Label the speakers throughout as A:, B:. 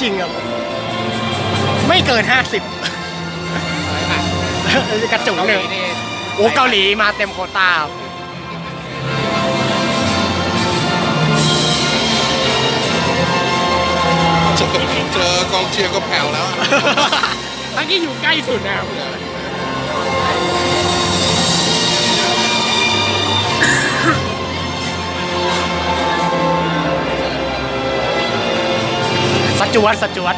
A: ให้จริงครับไม่เกินห้าสิบกระจุกหนึ่งโอ้เกาหลีมาเต็มโควต้าครับ
B: เจอเจอกองเชียร์ก็แผ่วแล้ว
A: ทั้งที่อยู่ใกล้สุดนะครับ จวตสจวต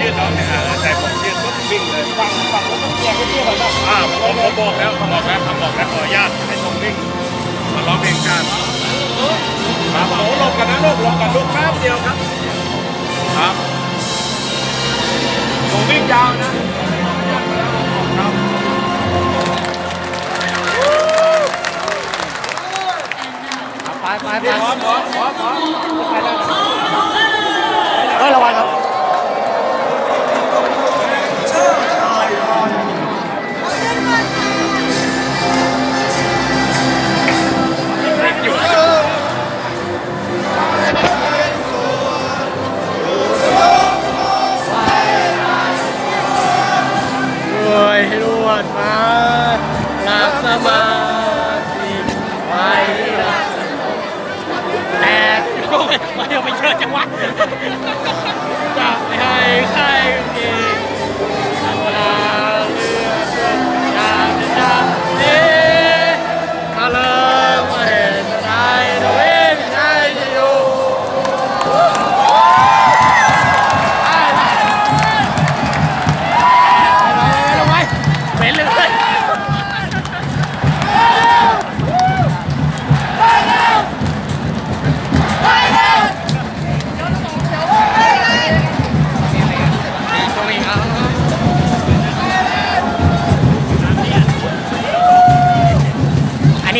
C: ยืดเอาเนี่ยแต่ผมยืดปุ๊บวิ่งเลยฝั่งฝั่งผมต้องเกียร์ให้พี่เขาบ้างอ่าผมผมบอกแล้วผมบอกแล้วทำบอกแล้วขออนุญาตให้ผมวิ่งมาร้องเพลงชาติครับโอ้ลงกันนะลูกลงกันลูกแป๊บเดียวครับครับผมวิ่งยาวนะ
A: ไปไปไป
C: พร้อมพร้อมพร้อมพร้อมไปแล้ว
A: มาธิไปแต่ก็ไม่ไม่เอาไปเชื่อจังหวะ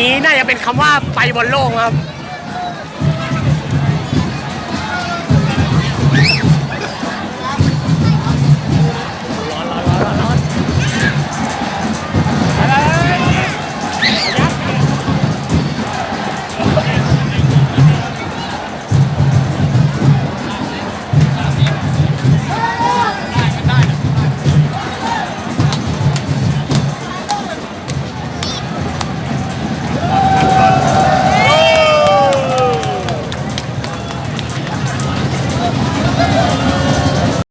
A: นี้น่าจะเป็นคำว่าไปบนโลกครับ